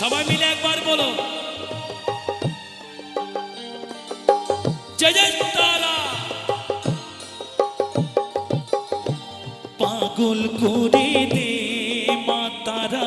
সবাই মিলে একবার বলো জয় জয় তারা পাগল করে দে মাতারা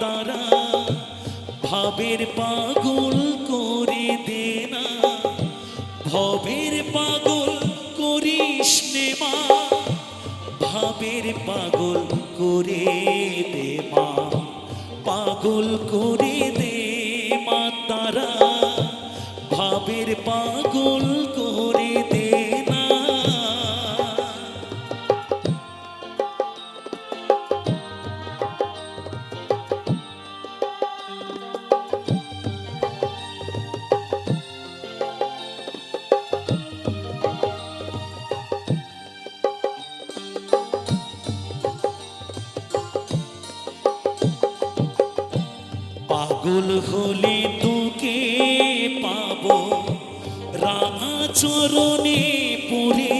তারা ভাবের পাগল করে দে ভবের পাগল করিস মা। ভাবের পাগল করে দে মা। পাগল করে দে মা তারা। ভাবের পাগল করে পাগল হলে তোকে পাব। রাঙা চরণে পড়ে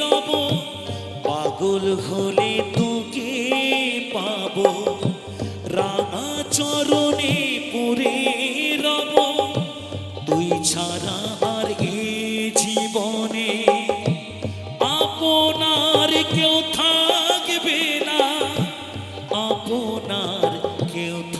রব। পাগল হলে তোকে পাবো।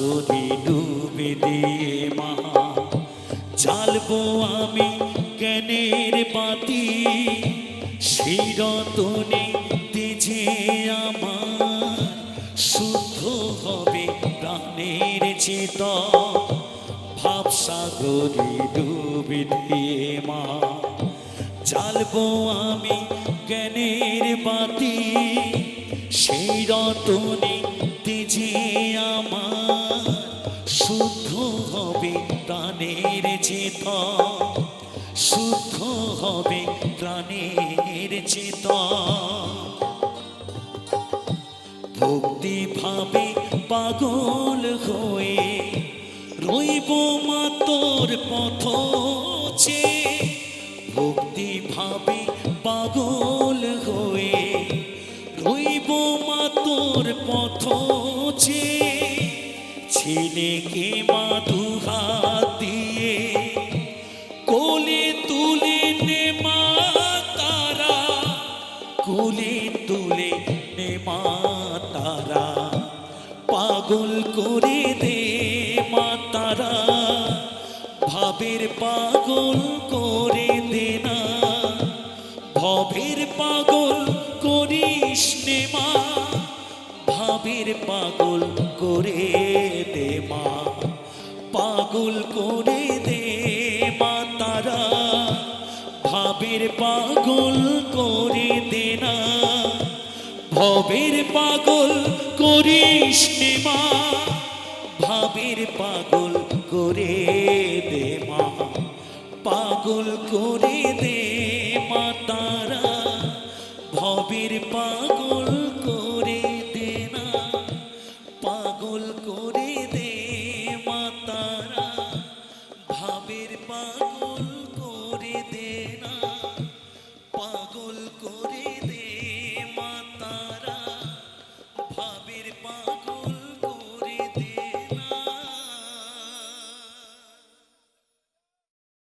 সাগরে ডুবে দিয়ে মা। জ্বালবো আমি জ্ঞানের বাতি সেই রতনে তেজে আমার। শুদ্ধ হবে প্রাণের চেত ভাব সাগরে ডুবে দিয়ে মা। জ্বালবো আমি জ্ঞানের বাতি সেই রতনে তেজে আমার। চেত, শুদ্ধ হবে প্রাণের চেত। ভক্তি ভাবে পাগল হয়ে রইব মা তোর পথ ভক্তি ভাবে পাগল হয়ে রইব মা তোর পথ ছেলেকে মা দুহাত কোলে তুলে নে মা তারা পাগল করে দে মা তারা ভাবের পাগল করে দে না, ভবের পাগল করিস নে মা, ভাবের পাগল করে দে মা, পাগল করে দে মা তারা ভাবের পাগল করে ভাবের পাগল করিস মা। ভাবের পাগল করে দে মা। পাগল করে দে মা তারা। ভবের পাগল করে দে না। পাগল করে দে